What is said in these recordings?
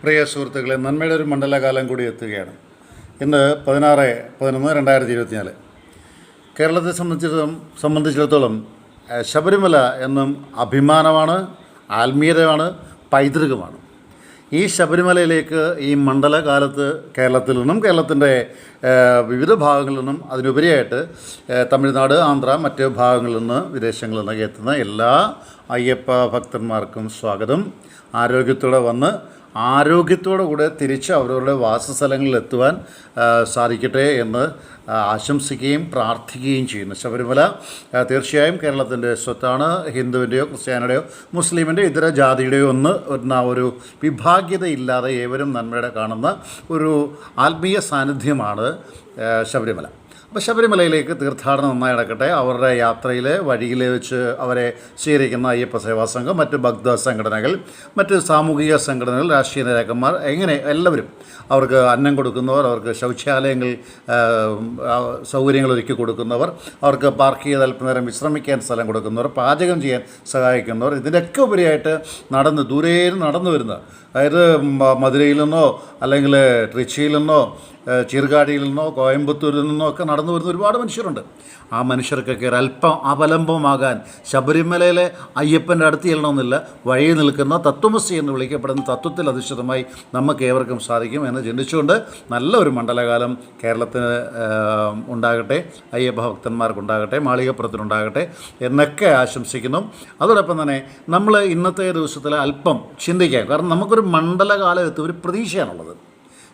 പ്രിയ സുഹൃത്തുക്കളെ നന്മയുടെ ഒരു മണ്ഡലകാലം കൂടി എത്തുകയാണ്. ഇന്ന് പതിനാറ് പതിനൊന്ന് രണ്ടായിരത്തി ഇരുപത്തിനാല് കേരളത്തെ സംബന്ധിച്ചിടത്തോളം സംബന്ധിച്ചിടത്തോളം ശബരിമല എന്നും അഭിമാനമാണ് ആത്മീയതയാണ് പൈതൃകമാണ്. ഈ ശബരിമലയിലേക്ക് ഈ മണ്ഡലകാലത്ത് കേരളത്തിൽ നിന്നും കേരളത്തിന്റെ വിവിധ ഭാഗങ്ങളിൽ നിന്നും അതിനുപരിയായിട്ട് തമിഴ്നാട് ആന്ധ്ര മറ്റ് ഭാഗങ്ങളിൽ നിന്ന് വിദേശങ്ങളിൽ നിന്നൊക്കെ എത്തുന്ന എല്ലാ അയ്യപ്പ ഭക്തന്മാർക്കും സ്വാഗതം. ആരോഗ്യത്തോടെ വന്ന് ആരോഗ്യത്തോടെ കൂടെ തിരിച്ച് അവരവരുടെ വാസസ്ഥലങ്ങളിൽ എത്തുവാൻ സാധിക്കട്ടെ എന്ന് ആശംസിക്കുകയും പ്രാർത്ഥിക്കുകയും ചെയ്യുന്നു. ശബരിമല തീർച്ചയായും കേരളത്തിന്റെ സ്വത്താണ് ഹിന്ദുവിന്റെയോ ക്രിസ്ത്യാനിയുടെയോ മുസ്ലിമിന്റെയോ ഇതര ജാതിയുടെയോ ഒന്ന് എന്ന ഒരു വിഭാഗ്യതയില്ലാതെ ഏവരും നന്മയുടെ കാണുന്ന ഒരു ആത്മീയ സാന്നിധ്യമാണ് ശബരിമല. അപ്പോൾ ശബരിമലയിലേക്ക് തീർത്ഥാടനം നന്നായി നടക്കട്ടെ. അവരുടെ യാത്രയിൽ വഴിയിൽ വെച്ച് അവരെ സ്വീകരിക്കുന്ന അയ്യപ്പ സേവാ സംഘം മറ്റ് ഭക്ത സംഘടനകൾ മറ്റ് സാമൂഹിക സംഘടനകൾ രാഷ്ട്രീയ നേതാക്കന്മാർ എങ്ങനെ എല്ലാവരും അവർക്ക് അന്നം കൊടുക്കുന്നവർ അവർക്ക് ശൗചാലയങ്ങൾ സൗകര്യങ്ങൾ ഒരുക്കി കൊടുക്കുന്നവർ അവർക്ക് പാർക്ക് ചെയ്ത് അല്പനേരം വിശ്രമിക്കാൻ സ്ഥലം കൊടുക്കുന്നവർ പാചകം ചെയ്യാൻ സഹായിക്കുന്നവർ ഇതിന്റെയൊക്കെ ഉപരിയായിട്ട് നടന്ന് ദൂരെ നടന്നു വരുന്ന അതായത് മധുരയിൽ നിന്നോ അല്ലെങ്കിൽ ട്രിച്ചിയിൽ നിന്നോ ചീർകാടിയിൽ നിന്നോ കോയമ്പത്തൂരിൽ നിന്നോ ഒക്കെ നടന്നു വരുന്ന ഒരുപാട് മനുഷ്യരുണ്ട്. ആ മനുഷ്യർക്കൊക്കെ അല്പം അവലംബമാകാൻ ശബരിമലയിലെ അയ്യപ്പന്റെ അടുത്ത് ചെല്ലണമെന്നില്ല വഴി നിൽക്കുന്ന തത്വമസി എന്ന് വിളിക്കപ്പെടുന്ന തത്വത്തിൽ അധിഷ്ഠിതമായി നമുക്ക് ഏവർക്കും സാധിക്കും എന്ന് ചിന്തിച്ചുകൊണ്ട് നല്ല ഒരു മണ്ഡലകാലം കേരളത്തിന് ഉണ്ടാകട്ടെ അയ്യപ്പ ഭക്തന്മാർക്കുണ്ടാകട്ടെ മാളികപ്പുറത്തിനുണ്ടാകട്ടെ എന്നൊക്കെ ആശംസിക്കുന്നു. അതോടൊപ്പം തന്നെ നമ്മൾ ഇന്നത്തെ ദിവസത്തിൽ അല്പം ചിന്തിക്കാം. കാരണം നമുക്കൊരു മണ്ഡലകാലം എത്തും ഒരു പ്രതീക്ഷയാണുള്ളത്.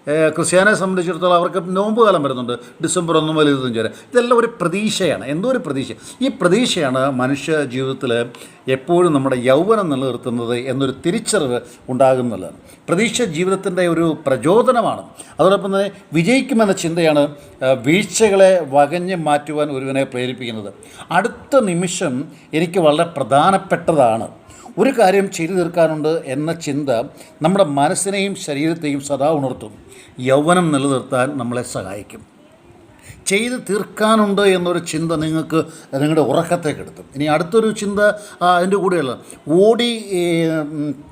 ക്രിസ്ത്യാനെ സംബന്ധിച്ചിടത്തോളം അവർക്ക് നോമ്പ് കാലം വരുന്നുണ്ട്. ഡിസംബർ ഒന്നും മുതൽ ഇരുപത്തഞ്ച് വരെ ഇതെല്ലാം ഒരു പ്രതീക്ഷയാണ്. എന്തോ ഒരു പ്രതീക്ഷ. ഈ പ്രതീക്ഷയാണ് മനുഷ്യ ജീവിതത്തിൽ എപ്പോഴും നമ്മുടെ യൗവനം നിലനിർത്തുന്നത് എന്നൊരു തിരിച്ചറിവ് ഉണ്ടാകുന്നതാണ് പ്രതീക്ഷ ജീവിതത്തിന്റെ ഒരു പ്രചോദനമാണ്. അതോടൊപ്പം തന്നെ വിജയിക്കുമെന്ന ചിന്തയാണ് വീഴ്ചകളെ വകഞ്ഞ് മാറ്റുവാൻ ഒരുവനെ പ്രേരിപ്പിക്കുന്നത്. അടുത്ത നിമിഷം എനിക്ക് വളരെ പ്രധാനപ്പെട്ടതാണ്. ഒരു കാര്യം ചെയ്തു തീർക്കാനുണ്ട് എന്ന ചിന്ത നമ്മുടെ മനസ്സിനെയും ശരീരത്തെയും സദാ ഉണർത്തും. യൗവനം നിലനിർത്താൻ നമ്മളെ സഹായിക്കും. ചെയ്ത് തീർക്കാനുണ്ട് എന്നൊരു ചിന്ത നിങ്ങൾക്ക് നിങ്ങളുടെ ഉറക്കത്തെ കെടുത്തും ഇനി അടുത്തൊരു ചിന്ത അതിന്റെ കൂടെയുള്ള. ഓടി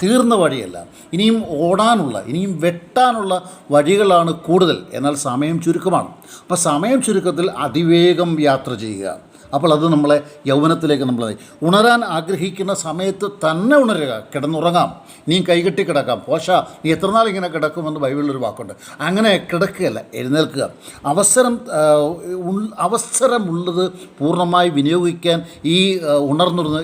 തീർന്ന വഴിയല്ല. ഇനിയും ഓടാനുള്ള ഇനിയും വെട്ടാനുള്ള വഴികളാണ് കൂടുതൽ. എന്നാൽ സമയം ചുരുക്കമാണ്. അപ്പോൾ സമയം ചുരുക്കത്തിൽ അതിവേഗം യാത്ര ചെയ്യുക. അപ്പോൾ അത് നമ്മളെ യൗവനത്തിലേക്ക് നമ്മൾ ഉണരാൻ ആഗ്രഹിക്കുന്ന സമയത്ത് തന്നെ ഉണരുക. കിടന്നുറങ്ങാം. നീ കൈകെട്ടി കിടക്കാം. പോഷ നീ എത്ര നാൾ ഇങ്ങനെ കിടക്കുമെന്ന് ബൈബിളിലൊരു വാക്കുണ്ട്. അങ്ങനെ കിടക്കുകയല്ല എഴുന്നേൽക്കുക. അവസരം അവസരമുള്ളത് പൂർണമായി വിനിയോഗിക്കാൻ ഈ ആ,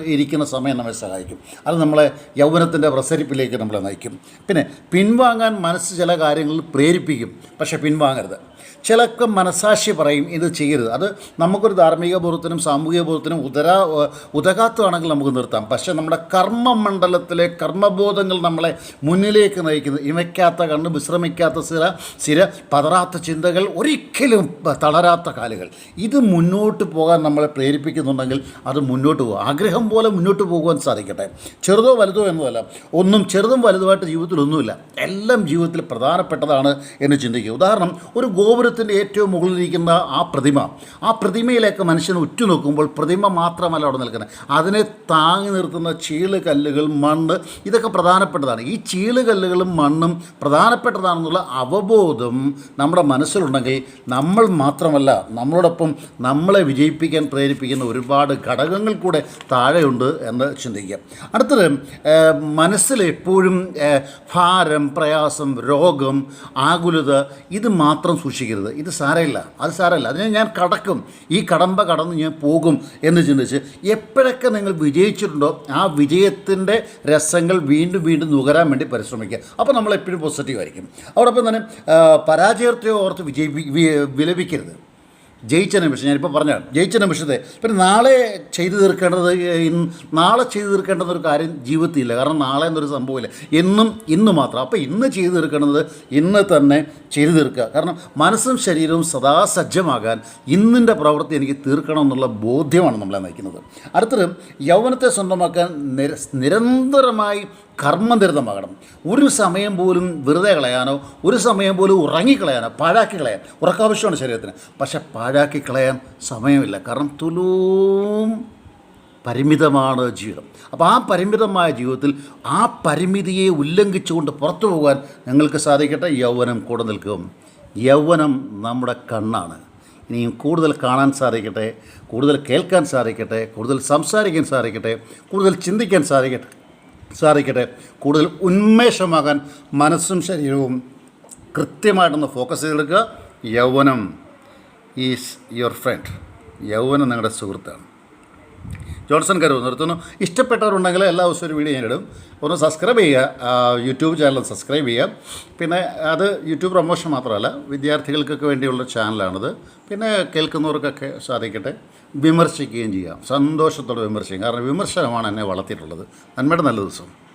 ഇരിക്കുന്ന സമയം നമ്മെ സഹായിക്കും. അത് നമ്മളെ യൗവനത്തിന്റെ പ്രസരിപ്പിലേക്ക് നമ്മളെ നയിക്കും. പിന്നെ പിൻവാങ്ങാൻ മനസ്സ് ചില കാര്യങ്ങളിൽ പ്രേരിപ്പിക്കും പക്ഷേ പിൻവാങ്ങരുത്. ചിലക്ക് മനസാക്ഷി പറയും ഇത് ചെയ്യരുത്. അത് നമുക്കൊരു ധാർമ്മിക ബോധത്തിനും സാമൂഹിക ബോധത്തിനും ഉദര ഉദകാത്തമാണെങ്കിൽ നമുക്ക് നിർത്താം. പക്ഷേ നമ്മുടെ കർമ്മമണ്ഡലത്തിലെ കർമ്മബോധങ്ങൾ നമ്മളെ മുന്നിലേക്ക് നയിക്കുന്നത് ഇമയ്ക്കാത്ത കണ്ണ് വിശ്രമിക്കാത്ത സ്ഥിര സ്ഥിര പതറാത്ത ചിന്തകൾ ഒരിക്കലും തളരാത്ത കാലുകൾ. ഇത് മുന്നോട്ട് പോകാൻ നമ്മളെ പ്രേരിപ്പിക്കുന്നുണ്ടെങ്കിൽ അത് മുന്നോട്ട് പോകും. ആഗ്രഹം പോലെ മുന്നോട്ട് പോകുവാൻ സാധിക്കട്ടെ. ചെറുതോ വലുതോ എന്നതല്ല. ഒന്നും ചെറുതും വലുതുമായിട്ട് ജീവിതത്തിൽ ഒന്നുമില്ല എല്ലാം ജീവിതത്തിൽ പ്രധാനപ്പെട്ടതാണ് എന്ന് ചിന്തിക്കുക. ഉദാഹരണം ഒരു ഗോപുരത്തിന്റെ ഏറ്റവും മുകളിലിരിക്കുന്ന ആ പ്രതിമ. ആ പ്രതിമയിലേക്ക് മനുഷ്യൻ ഉറ്റുനോക്കുമ്പോൾ പ്രതിമ മാത്രമല്ല അവിടെ നിൽക്കുന്നത്. അതിനെ താങ്ങി നിർത്തുന്ന ചീൾ കല്ലുകൾ മണ്ണ് ഇതൊക്കെ പ്രധാനപ്പെട്ടതാണ്. ഈ ചീൾ കല്ലുകളും മണ്ണും പ്രധാനപ്പെട്ടതാണെന്നുള്ള അവബോധം നമ്മുടെ മനസ്സിലുണ്ടെങ്കിൽ നമ്മൾ മാത്രമല്ല നമ്മളോടൊപ്പം നമ്മളെ വിജയിപ്പിക്കാൻ പ്രേരിപ്പിക്കുന്ന ഒരുപാട് ഘടകങ്ങൾ കൂടെ താഴെയുണ്ട് എന്ന് ചിന്തിക്കുക അടുത്തത് മനസ്സിലെപ്പോഴും ഭാരം പ്രയാസം രോഗം ആകുലത ഇത് മാത്രം സൂക്ഷിക്കരുത്. ഇത് സാരമില്ല. അത് സാരമില്ല. അതിനെ ഞാൻ കടക്കും. ഈ കടമ്പ കടന്ന് ഞാൻ പോകും എന്ന് ചിന്തിച്ച് എപ്പോഴൊക്കെ നിങ്ങൾ വിജയിച്ചിട്ടുണ്ടോ ആ വിജയത്തിന്റെ രസങ്ങൾ വീണ്ടും വീണ്ടും നുകരാൻ വേണ്ടി പരിശ്രമിക്കുക. അപ്പോൾ നമ്മൾ എപ്പോഴും പോസിറ്റീവ് ആയിരിക്കും. അതോടൊപ്പം തന്നെ പരാജയത്തെ ഓർത്ത് വിജയി വിലപിക്കരുത്. ജയിച്ച നിമിഷം ഞാനിപ്പോൾ പറഞ്ഞാണ് ജയിച്ച നിമിഷത്തെ. പിന്നെ നാളെ ചെയ്തു തീർക്കേണ്ടത് നാളെ ചെയ്തു തീർക്കേണ്ടത് ഒരു കാര്യം ജീവിതത്തിലില്ല. കാരണം നാളെ എന്നൊരു സംഭവമില്ല. എന്നും ഇന്ന് മാത്രം. അപ്പോൾ ഇന്ന് ചെയ്തു തീർക്കേണ്ടത് ഇന്ന് തന്നെ ചെയ്തു തീർക്കുക. കാരണം മനസ്സും ശരീരവും സദാ സജ്ജമാകാൻ ഇന്നിന്റെ പ്രവൃത്തി എനിക്ക് തീർക്കണം എന്നുള്ള ബോധ്യമാണ് നമ്മളെ നയിക്കുന്നത്. അടുത്തത് യൗവനത്തെ സ്വന്തമാക്കാൻ നിര നിരന്തരമായി കർമ്മനിരതമാകണം. ഒരു സമയം പോലും വെറുതെ കളയാനോ ഒരു സമയം പോലും ഉറങ്ങിക്കളയാനോ പാഴാക്കി കളയാൻ ഉറക്കാവശ്യമാണ് ശരീരത്തിന്. പക്ഷെ പാഴാക്കി കളയാൻ സമയമില്ല. കാരണം തുലൂം പരിമിതമാണ് ജീവിതം. അപ്പോൾ ആ പരിമിതമായ ജീവിതത്തിൽ ആ പരിമിതിയെ ഉല്ലംഘിച്ചുകൊണ്ട് പുറത്തു പോകാൻ ഞങ്ങൾക്ക് സാധിക്കട്ടെ? യൗവനം കൂടെ നിൽക്കും. യൗവനം നമ്മുടെ കണ്ണാണ്. ഇനിയും കൂടുതൽ കാണാൻ സാധിക്കട്ടെ? കൂടുതൽ കേൾക്കാൻ സാധിക്കട്ടെ? കൂടുതൽ സംസാരിക്കാൻ സാധിക്കട്ടെ? കൂടുതൽ ചിന്തിക്കാൻ സാധിക്കട്ടെ? സാധിക്കട്ടെ കൂടുതൽ ഉന്മേഷമാകാൻ മനസ്സും ശരീരവും കൃത്യമായിട്ടൊന്ന് ഫോക്കസ് ചെയ്തെടുക്കുക. യൗവനം ഈസ് യുവർ ഫ്രണ്ട് യൗവനം നിങ്ങളുടെ സുഹൃത്താണ്. ജോൺസൺ കരുവ് നിർത്തുന്നു. ഇഷ്ടപ്പെട്ടവരുണ്ടെങ്കിൽ എല്ലാ ദിവസവും ഒരു വീഡിയോ ഞാനിടും. ഒന്ന് സബ്സ്ക്രൈബ് ചെയ്യുക. യൂട്യൂബ് ചാനൽ സബ്സ്ക്രൈബ് ചെയ്യുക. പിന്നെ അത് യൂട്യൂബ് പ്രൊമോഷൻ മാത്രമല്ല വിദ്യാർത്ഥികൾക്കൊക്കെ വേണ്ടിയുള്ള ചാനലാണിത് പിന്നെ കേൾക്കുന്നവർക്കൊക്കെ സാധിക്കട്ടെ. വിമർശിക്കുകയും ചെയ്യാം. സന്തോഷത്തോടെ വിമർശിക്കും. കാരണം വിമർശനമാണ് എന്നെ വളർത്തിയിട്ടുള്ളത്. നന്മയുടെ നല്ല ദിവസം.